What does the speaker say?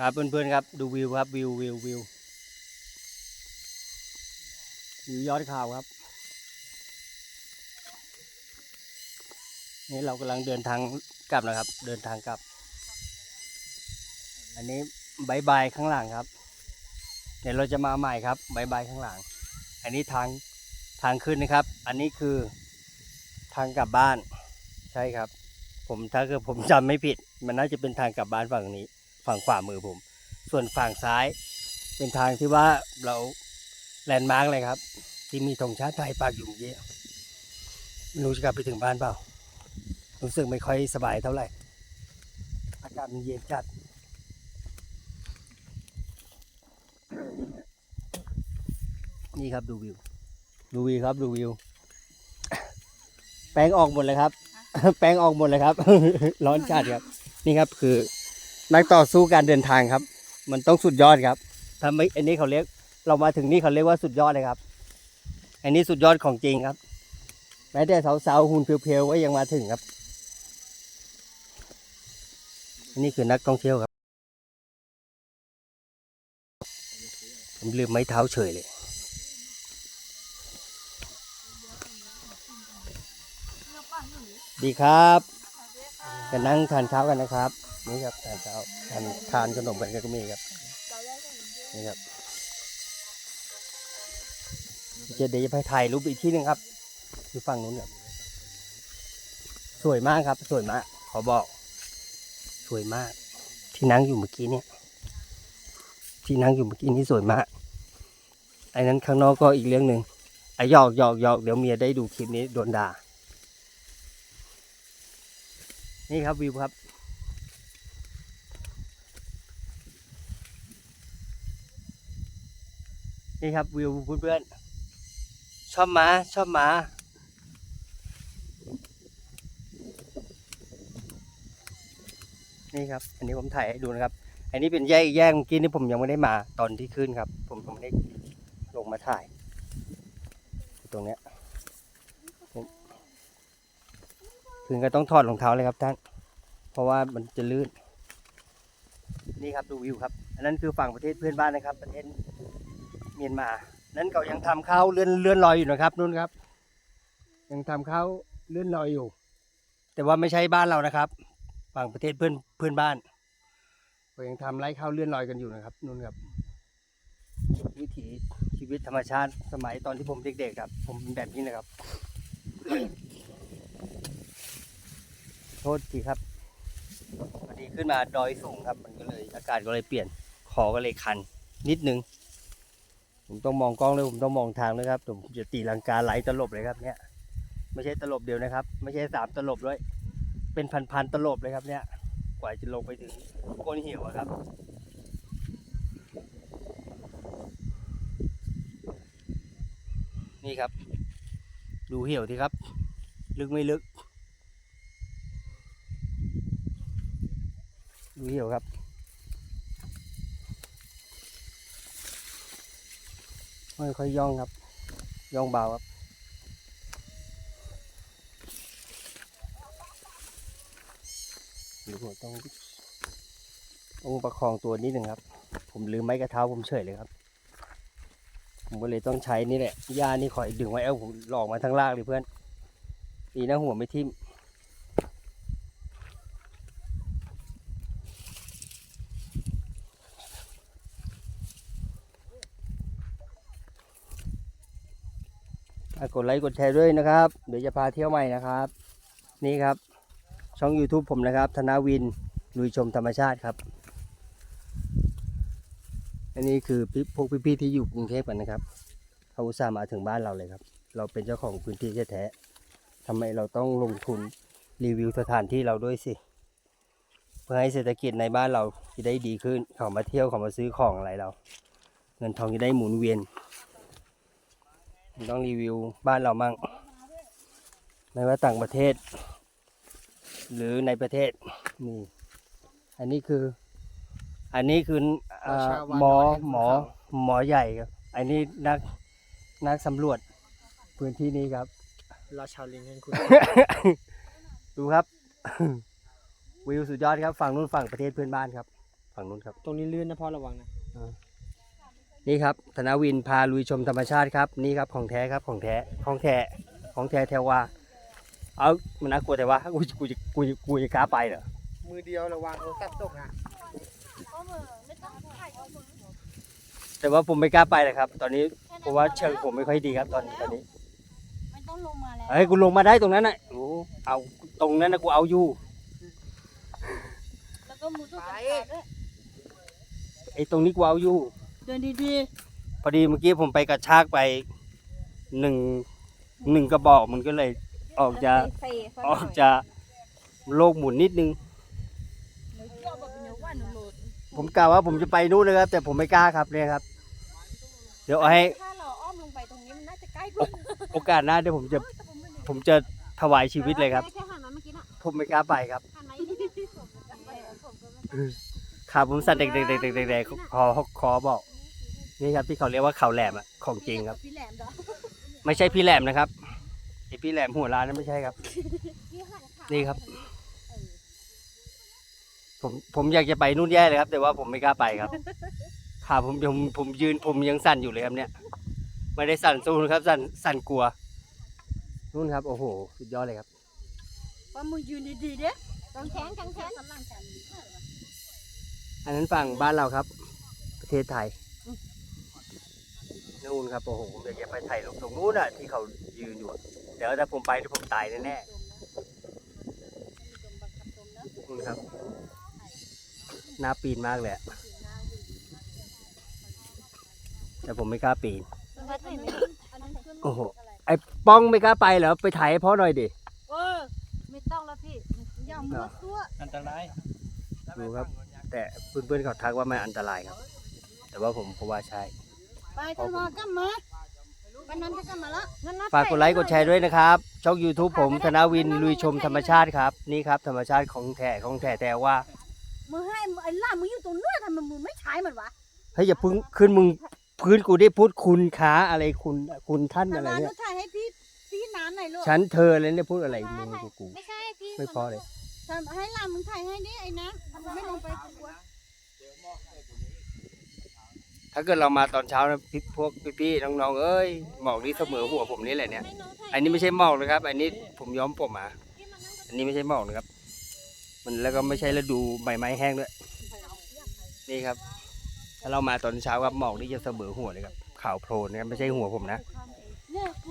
ครับเพื่อนๆครับดูวิวครับวิววิววิววิวยอดเขาครับนี่เรากำลังเดินทางกลับนะครับ เดินทางกลับ อันนี้บายบายข้างหลังครับ เดี๋ยวเราจะมาใหม่ครับบายบายข้างหลัง อันนี้ทางทางขึ้นนะครับ อันนี้คือทางกลับบ้านใช่ครับ ผมถ้าเกิดผมจำไม่ผิด มันน่าจะเป็นทางกลับบ้านฝั่งนี้ ฝั่งขวามือผม ส่วนฝั่งซ้าย เป็นทางที่ว่าเราแลนด์มาร์กเลยครับ ที่มีธงชาติไทยปักอยู่เมื่อกี้ไม่รู้จะกลับไปถึงบ้านเปล่า รู้สึกไม่ค่อยสบายเท่าไหร่ อากาศมันเย็นจัดนี่ครับดูวิว ดูวิวครับดูวิว แป้งออกหมดเลยครับ แป้งออกหมดเลยครับ ร้อนจัดครับ นี่ครับคือ นักต่อสู้การเดินทางครับ มันต้องสุดยอดครับถ้าไมอันนี้เขาเรียกเรามาถึงนี่เขาเรียกว่าสุดยอดเลยครับ อันนี้สุดยอดของจริงครับ แม้แต่สาวๆหุ่นเพลียวๆก็ยังมาถึงครับอันนี้คือนักท่องเที่ยวครับ ผมลืมไม้เท้าเฉยเลยดีครับกันนั่งทานเช้ากันนะครับ นี่ครับทานเช้าทานทานขนมกันก็มีครับนี่ครับเจดี๋ยวจะไปถ่ายรูปอีกที่หนึ่งครับอยู่ฝั่งนู้นครับสวยมากครับ สวยมาก ขอบอก สวยมาก ที่นั่งอยู่เมื่อกี้เนี่ย ที่นั่งอยู่เมื่อกี้นี่สวยมากไอ้นั้นข้างนอกก็อีกเรื่องหนึ่งไอ้หยอกหยอกหยอกเดี๋ยวเมียได้ดูคลิปนี้โดนด่านี่ครับวิวครับ นี่ครับวิวเพื่อนๆชอบหมาชอบหมานี่ครับ อันนี้ผมถ่ายให้ดูนะครับ อันนี้เป็นแยกแยกเมื่อกี้นี่ผมยังไม่ได้มาตอนที่ขึ้นครับ ผมผมไม่ได้ลงมาถ่าย ตรงเนี้ยผมถึงก็ต้องถอดรองเท้าเลยครับท่าน เพราะว่ามันจะลื่น นี่ครับดูวิวครับ อันนั้นคือฝั่งประเทศเพื่อนบ้านนะครับ ประเทศ เมียนมานั้นเขายังทำข้าวเลื่อนเลื่อนลอยอยู่นะครับนู่นครับ ยังทำข้าวเลื่อนลอยอยู่ แต่ว่าไม่ใช่บ้านเรานะครับฝั่งประเทศเพื่อนเพื่อนบ้านเขายังทำไร่ข้าวเลื่อนลอยกันอยู่นะครับนู่นครับ วิถีชีวิตธรรมชาติสมัยตอนที่ผมเด็กๆครับ ผมเป็นแบบนี้นะครับ โทษทีครับพอดีขึ้นมาดอยสูงครับ มันก็เลย อากาศก็เลยเปลี่ยนคอก็เลยคัน นิดนึง ผมต้องมองกล้องเลยผมต้องมองทางด้วยครับผมจะตีลังกาไหลตลบเลยครับเนี่ยไม่ใช่ตลบเดียวนะครับ ไม่ใช่สามตลบด้วย เป็นพันๆตลบเลยครับเนี่ยกว่าจะลงไปถึงก้นหิวครับนี่ครับ ดูเหี่ยวทีครับ ลึกไม่ลึก ดูเหี่ยวครับ ไม่ ค่อยย่องครับ ย่องเบาครับหรือผมต้องต้องประคองตัวนิดหนึ่งครับ ผมลืมไม้กระเท้าผมเฉยเลยครับ ผมก็เลยต้องใช้นี่แหละหญ้านี่คอยดึงไว้เอาผมหลอกมาทั้งลากเลยเพื่อนดีนะหัวไม่ทิ่ม กดไลค์กดแชร์ด้วยนะครับ เดี๋ยวจะพาเที่ยวใหม่นะครับ นี่ครับ ช่อง YouTube ผมนะครับ ธนาวินลุยชมธรรมชาติครับ อันนี้คือพี่พวกพี่ๆที่อยู่กรุงเทพกันนะครับ เขาอุตส่าห์มาถึงบ้านเราเลยครับ เราเป็นเจ้าของพื้นที่แท้ๆทำไมเราต้องลงทุนรีวิวสถานที่เราด้วยสิ เพื่อให้เศรษฐกิจในบ้านเราจะได้ดีขึ้นเขามาเที่ยวเขามาซื้อของอะไรเรา เงินทองจะได้หมุนเวียน ต้องรีวิวบ้านเรามั่งไม่ว่าต่างประเทศ หรือในประเทศนี่อันนี้คือ อันนี้คือเอ่อราชาวันหมอน้อยหมอหมอใหญ่ครับ อันนี้นักนักสำรวจพื้นที่นี้ครับราชาลิงแห่งคุณ ดูครับ วิวสุดยอดครับ ฝั่งนู้นฝั่งประเทศเพื่อนบ้านครับ ฝั่งนู้นครับ ตรงนี้ลื่นนะพ่อระวังนะ นี่ครับธนวินพาลุยชมธรรมชาติครับนี่ครับของแท้ครับของแท้ของแท้ของแท้แท้ว่าเอามันน่ากลัวแต่ว่ากูกูจะกูจะกูจะกล้าไปเหรอมือเดียวระวังโทรศัพท์ตกนะแต่ว่าผมไม่กล้าไปเลยครับ ตอนนี้เพราะว่าเชิงผมไม่ค่อยดีครับ ตอนตอนนี้ไม่ต้องลงมาแล้วเฮ้ยกูลงมาได้ตรงนั้นน่ะโอ้เอาตรงนั้นนะกูเอาอยู่แล้วก็มือทุกคนด้วยไอ้ตรงนี้กูเอาอยู่ เดินดีพอดีเมื่อกี้ผมไปกระชากไปหนึ่งหนึ่งกระบอกมันก็เลยๆออกจะเซ่ๆซะหอน่อยกจะโลกหมุนนิดนึงหนูชอบแบบเนื้อว่าหนูโหลดผมกล่าวว่าผมจะไปนู่นเลยครับ แต่ผมไม่กล้าครับเนี่ยครับ เดี๋ยวเอาให้ถ้าเราอ้อมลงไปตรงนี้มันน่าจะใกล้กว่าโอกาสหน้าเดี๋ยวผมจะผมจะถวายชีวิตเลยครับ แค่หันมาเมื่อกี้น่ะผมไม่กล้าไปครับหันมาอีกนิดนึงผมก็ไม่ขาผมสั่นเด็กๆๆๆๆคอคอบอก นี่ครับที่เขาเรียกว่าเขาแหลมอะของจริงครับ พี่แหลมเด้อไม่ใช่พี่แหลมนะครับไอพี่แหลมหัวร้านนั้นไม่ใช่ครับ พี่หันขานี่ครับเออผมผมอยากจะไปนู่นแย่เลยครับ แต่ว่าผมไม่กล้าไปครับขาผมผมผมยืนผมยังสั่นอยู่เลยครับเนี่ย ไม่ได้สั่นสู้นะครับ สั่นสั่นกลัวนู่นครับ โอ้โห สุดยอดเลยครับ ว่ามือยืนดีๆเด้กางแขนกางแขนกำลังกันอันนั้นฝั่งบ้านเราครับ ประเทศไทย นู่นครับโอ้โหผมอยากจะไปถ่ายรูปตรงนู้นอะที่เขายืนอยู่อะเดี๋ยวถ้าผมไปเดี๋ยวผมตายแน่ๆนู่นครับน่าปีนมากเลยอะแต่ผมไม่กล้าปีน โอ้โห ไอ้ป้องไม่กล้าไปเหรอ ไปถ่ายให้พ่อหน่อยดิ เออไม่ต้องแล้วพี่อย่ามัวตัวอันตรายดูครับ แต่เพื่อนๆเขาทักว่ามันอันตรายครับ แต่ว่าผมผมว่าใช่ ไปจะมากลับมาวันนั้นจะกลับมาแล้วงั้นนัดฝากกดไลค์กดแชร์ด้วยนะครับ ช่อง YouTube ผมธนวินลุยชมธรรมชาติครับ นี่ครับ ธรรมชาติของแท้ของแท้แต่ว่ามือให้ไอ้ล่ามืออยู่ตรงนู้นทำไมมือไม่ใช้มันวะเฮ้ยอย่าพึ่งขึ้นมึงพื้นกูได้พูดคุณค้าอะไรคุณคุณท่านแต่อะไรว่าหนูเนี่ยถ่ายให้พี่พี่น้ำหน่อยลูกฉันเธอเลยเนี่ยพูดอะไรมึงกูกูไม่ใช่พี่ไม่พอเลยทำให้ลามึงถ่ายให้ดิไอ้น้ำมึงไม่ลงไปกลัว ถ้าเกิดเรามาตอนเช้านะพี่พวกพี่ๆน้องๆเอ้ยหมอกนี่เสมอหัวผมนี่แหละเนี่ยอันนี้ไม่ใช่หมอกนะครับ อันนี้ผมย้อมผมอะอันนี้ไม่ใช่หมอกนะครับ มันแล้วก็ไม่ใช่ฤดูใบไม้แห้งด้วยนี่ครับ ถ้าเรามาตอนเช้าครับหมอกนี่จะเสมอหัวเลยครับขาวโพลนนะครับไม่ใช่หัวผมนะ